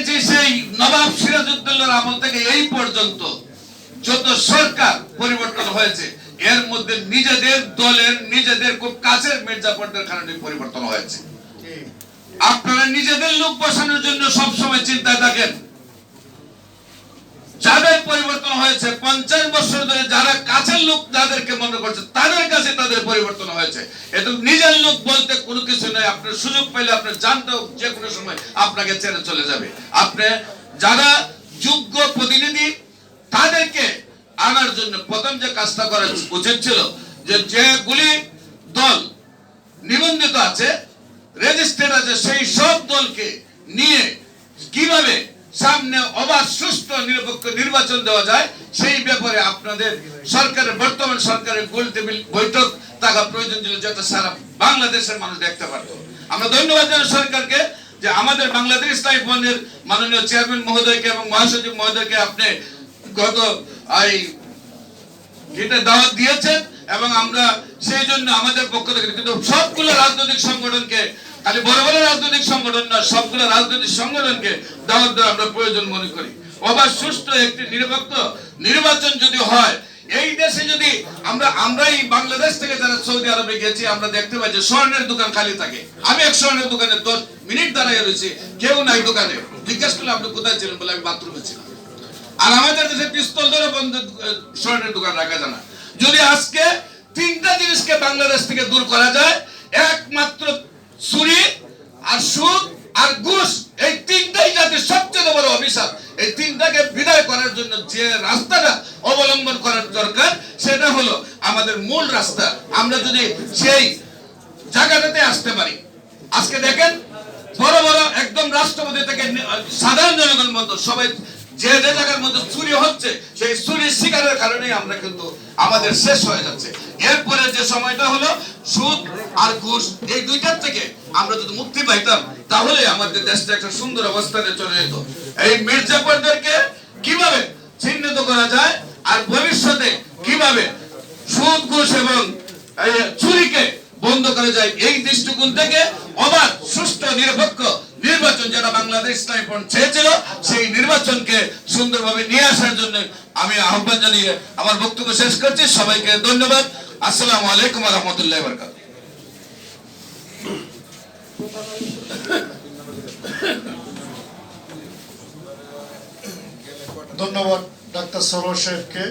দেখেছি সেই নবাব সিরাজউদ্দৌলার আমল থেকে এই পর্যন্ত যত সরকার পরিবর্তন হয়েছে, এর মধ্যে নিজেদের দলের, নিজেদের খুব কাছের মির্জাফরদের কারণে পরিবর্তন হয়েছে। আপনারা নিজেদের লোক বসানোর জন্য সব সময় চিন্তায় থাকেন। যাদের পরিবর্তন হয়েছে, পঞ্চাশ বছর ধরে যারা কাছের লোক যাদেরকে মনে করছে, তাদের কাছে তাদের পরিবর্তন হয়েছে। এতো নিজের লোক বলতে কোনো আপনার সুযোগ পেলে আপনার জানতেও যে কোনো সময় আপনাকে ছেড়ে চলে যাবে। আপনি যারা যোগ্য প্রতিনিধি, তাদেরকে আনার জন্য প্রথম যে কাজটা করা উচিত ছিল, যে যেগুলি দল নিবন্ধিত আছে রেজিস্টার্ড আছে, সেই সব দলকে নিয়ে কীভাবে সামনে অবাধ সুস্থ নিরপেক্ষ নির্বাচন দেওয়া যায়, সেই ব্যাপারে আপনাদের সরকারের, বর্তমান সরকারের গোল টেবিল বৈঠক থাকা প্রয়োজন ছিল যাতে সারা বাংলাদেশের মানুষ দেখতে পারতো। আমরা ধন্যবাদ জানাই সরকারকে যে আমাদের বাংলাদেশ ইসলামী ফন্ডের মাননীয় চেয়ারম্যান মহোদয়কে এবং মহাসচিব মহোদয়কে আপনি গত, এই এটা দাওয়াত দিয়েছেন এবং আমরা সেই জন্য আমাদের পক্ষ থেকে কিন্তু সবগুলো রাজনৈতিক সংগঠনকে, খালি বড় বড় রাজনৈতিক সংগঠন না সবগুলো রাজনৈতিক সংগঠনকে দাওয়াত দেওয়া আমরা প্রয়োজন মনে করি। অবাধ, সুষ্ঠু একটি নিরপেক্ষ নির্বাচন যদি হয় আমরা বাংলাদেশ থেকে যারা সৌদি আরবে গেছি, আমরা দেখতে পাই যে স্বর্ণের দোকান খালি থাকে। আমি এক স্বর্ণের দোকানে দশ মিনিট রয়েছি, কেউ নাই দোকানে। জিজ্ঞেস করলে, আপনি কোথায় ছিলেন? বলে, আমি বাথরুমে ছিলাম। আর আমাদের দেশে পিস্তল ধরে বন্ধ, স্বর্ণের দোকান রাখা যায় না। যদি আজকে তিনটা জিনিসকে বাংলাদেশ থেকে দূর করা যায়, একমাত্র চুরি আর সুদ আর ঘুষ, এই তিনটাই জাতির সবচেয়ে বড় অভিশাপ। এই তিনটাকে বিদায় করার জন্য যে রাস্তাটা অবলম্বন করার দরকার, সেটা হলো আমাদের মূল রাস্তা। আমরা যদি সেই জায়গাটাতে আসতে পারি। আজকে দেখেন, বড় বড় একদম রাষ্ট্রপতি থেকে সাধারণ জনগণ মতো সবাই যে যে জায়গার মধ্যে চুরি হচ্ছে, সেই চুরির শিকারের কারণেই আমরা কিন্তু আমাদের শেষ হয়ে যাচ্ছে। এরপরে যে সময়টা হলো, সুদ আর ঘুষ, এই দুইটার থেকে আমরা যদি মুক্তি পাইতাম, তাহলে আমাদের দেশটা একটা সুন্দর অবস্থানে চলে যেত। এই মির্জাপুরদেরকে কীভাবে চিহ্নিত করা যায় আর ভবিষ্যতে কীভাবে সুদ ঘুষ এবং চুরিকে বন্ধ করা যায়। এই দৃষ্টিকোণ থেকে অবাধ, সুষ্ঠু, নিরপেক্ষ নির্বাচন যারা বাংলাদেশ ইসলামী ফ্রন্ট চেয়েছিল, সেই নির্বাচনকে সুন্দরভাবে নিয়ে আসার জন্য আমি আহ্বান জানিয়ে আমার বক্তব্য শেষ করছি। সবাইকে ধন্যবাদ। আসসালামু আলাইকুম রহমতুল্লাহ বরকাত ধন্যবাদ, ডাক্তার সরোজ সাহেবকে